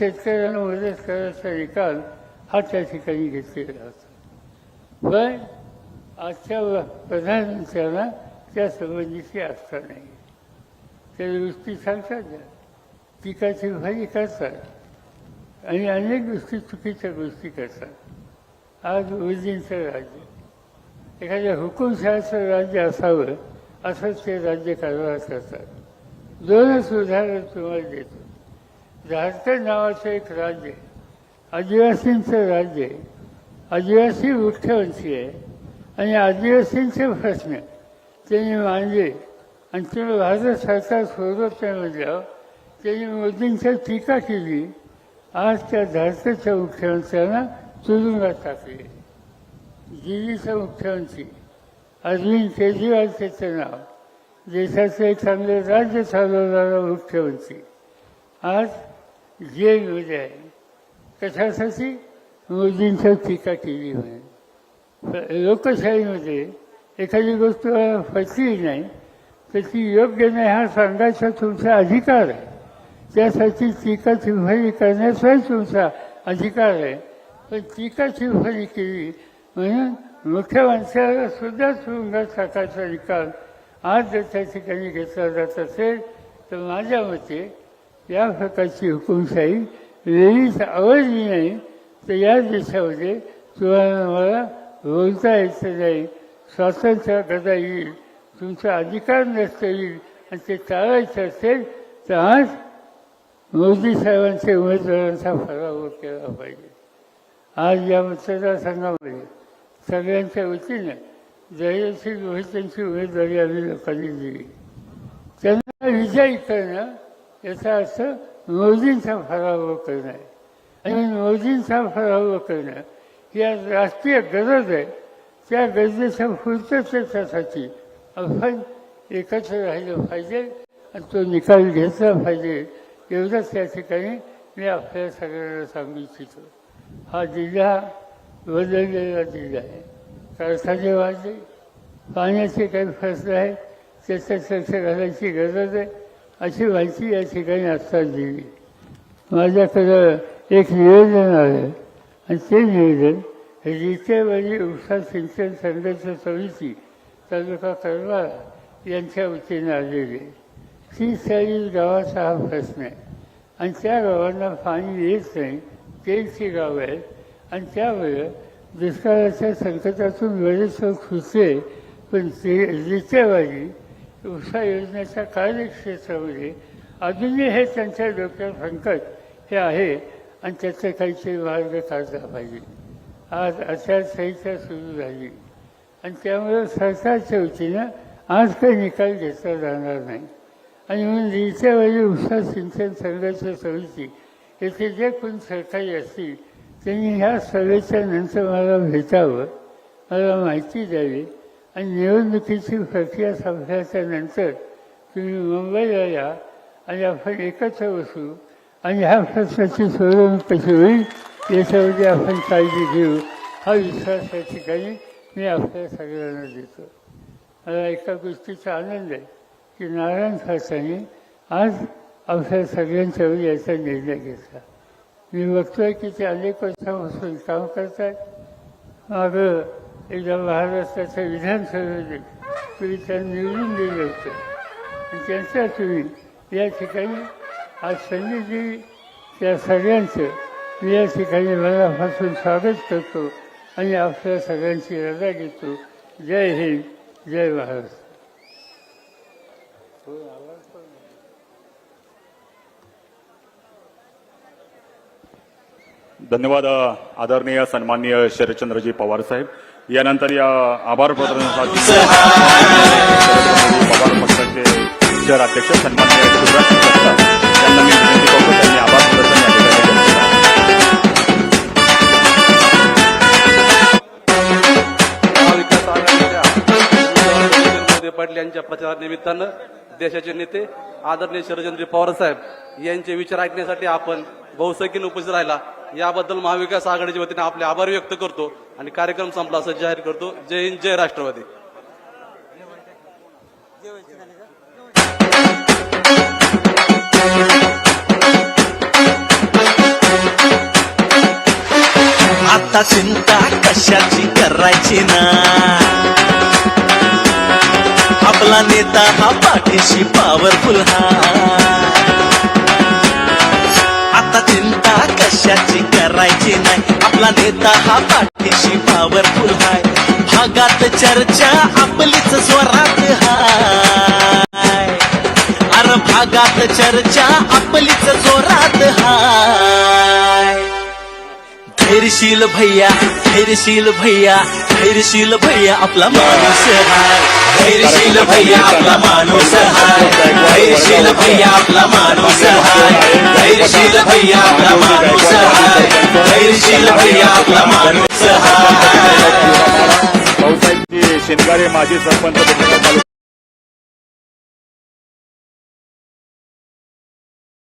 शेतकऱ्यांना मदत करायचा निकाल हा त्या ठिकाणी घेतलेला होता. पण आजच्या प्रधानमंत्र्यांना त्या संबंधीची आस्था नाही. त्या गोष्टी सांगतात ना पिकाची भाजी करतात आणि अनेक गोष्टी चुकीच्या गोष्टी करतात. आज मोदींचं राज्य. एखाद्या हुकुमशहाचं राज्य असावं असंच ते राज्य कारभार करतात. दोनच उदाहरण तुम्हाला देतो. झारखंड नावाचं एक राज्य आहे. आदिवासींचं राज्य आहे. आदिवासी वृक्षवंशी आहे. आणि आदिवासींचे प्रश्न त्यांनी मांडले. आणि ते भारत सरकार सोडत नाही म्हटल्यावर त्यांनी मोदींच्या टीका केली. आज त्या झारखंडच्या मुख्यमंत्र्यांना तुरुंगात टाकले. दिल्लीचा मुख्यमंत्री अरविंद केजरीवाल त्याचं नाव. देशाचं एक चांगलं राज्य चालवणारा मुख्यमंत्री आज जेलमध्ये आहे हो कशासाठी मोदींच्या टीका केली म्हणे लोकशाहीमध्ये हो एखादी गोष्ट पटली नाही तर ती योग्य नाही हा सांगायचा तुमचा अधिकार आहे त्यासाठी टीका टिप्पणी करण्याचाही तुमचा अधिकार आहे पण टीका टिप्पणी केली म्हणून मुख्यमंत्र्याला सुद्धा तुरुंगात टाकायचा निकाल आज जर त्या ठिकाणी घेतला जात असेल तर माझ्या मते या प्रकारची हुकुमशाही नेहमीच आवडली नाही तर या देशामध्ये तुम्हाला मला बोलता यायचं नाही. स्वातंत्र्य करता येईल तुमचा अधिकार नसता येईल आणि ते टाळायचं असेल तर आज मोदी साहेबांच्या उमेदवारांचा पराभव केला पाहिजे. आज या मतदारसंघामध्ये सगळ्यांच्या वतीनं जयसिंग रोहितांची उमेदवारी आम्ही लोकांनी दिली. त्यांना विजयी करणं याचा अर्थ मोदींचा पराभव करणं आणि मोदींचा पराभव करणं ही आज राष्ट्रीय गरज आहे. त्या गरजेच्या पूर्ततेसाठी आपण एकत्र राहिलं पाहिजे आणि तो निकाल घेतला पाहिजे एवढंच त्या ठिकाणी मी आपल्या सगळ्यांना सांगू इच्छितो. हा जिल्हा बदललेला जिल्हा आहे. कारखाने वाढले पाण्याचे काही प्रश्न आहे त्याच्यात लक्ष घालायची गरज आहे. अशी माहिती या ठिकाणी आत्ता दिली माझ्याकडं एक निवेदन आलं आणि ते निवेदन हे उषा सिंचन संघर्ष समिती तालुका करवाळा यांच्या वतीने आलेले तीस चाळीस गावाचा हा प्रश्न आहे. आणि त्या गावांना पाणी येत नाही तेलची गाव आहेत. आणि त्यामुळे दुष्काळाच्या संकटातून बरेच खुसले पण ते रितेवाडी उषा योजनेच्या कार्यक्षेत्रामध्ये अजूनही हे त्यांच्या डोक्यात संकट हे आहे आणि त्याचे काहीतरी मार्ग काढला पाहिजे. आज आचारसंहिता सुरू झाली आणि त्यामुळे सरकारच्या वतीनं आज काही निकाल घेतला जाणार नाही. आणि म्हणून येत्या वेळी उषा सिंचन संघाच्या समिती येथे जे कोण सरकारी असतील त्यांनी ह्या सभेच्या नंतर मला भेटावं मला माहिती द्यावी. आणि निवडणुकीची प्रक्रिया संपल्याच्या नंतर तुम्ही मुंबईला या आणि आपण एकत्र बसू. आणि ह्या प्रश्नाची सोडवणूक कशी होईल याच्यामध्ये आपण काळजी घेऊ. हा विश्वास या ठिकाणी मी आपल्या सगळ्यांना देतो. मला एका गोष्टीचा आनंद आहे की नारायण खडसांनी आज आपल्या सगळ्यांच्या वेळी याचा निर्णय घेतला. मी बघतोय की ते अनेक वर्षापासून काम करत आहेत मागं एकदा महाराष्ट्राच्या विधानसभेमध्ये तुम्ही त्यांना निवडून दिलं होतं. आणि त्यांच्या तुम्ही या ठिकाणी आज संजयजी त्या सगळ्यांचं मी या ठिकाणी मनापासून स्वागत करतो आणि आपल्या सगळ्यांची रजा घेतो. जय हिंद जय महाराष्ट्र. धन्यवाद आदरणीय सन्माननीय शरदचंद्रजी पवार साहेब. यानंतर या आभार प्रदर्शनासाठी शरदचंद्रजी पवार पक्षाचे शहर अध्यक्ष सन्माननीय यांना मी विनंती करतो त्यांनी आभार प्रदर्शन या ठिकाणी पाटील यांच्या प्रचारानिमित्तानं देशाचे नेते आदरणीय शरदचंद्र पवार साहेब यांचे विचार ऐकण्यासाठी आपण बहुसंख्येने उपस्थित राहिला. याबद्दल महाविकास आघाडीच्या वतीने आपले आभार व्यक्त करतो आणि कार्यक्रम संपला असं जाहीर करतो. जय हिंद जय राष्ट्रवादी. आता चिंता कशाची करायची ना? आपला नेता हा पाठीशी पॉवरफुल हा. नेता हा पाठीशी पॉवरफुल हाय. भागात चर्चा आपलीच स्वरात हाय. अरे भागात चर्चा आपलीच जोरात हाय. धैर्यशील भैया धैर्यशील भैया धैर्यशील भैया आपला माणूस हाय. धैर्यशील भैया आपला माणूस हाय. धैर्यशील भैया आपला माणूस हाय. धैर्यशील भैया आपला माणूस हाय. धैर्यशील भैया आपला माणूस हाय. भाऊसाहेबजी शेनगारे माजी सरपंच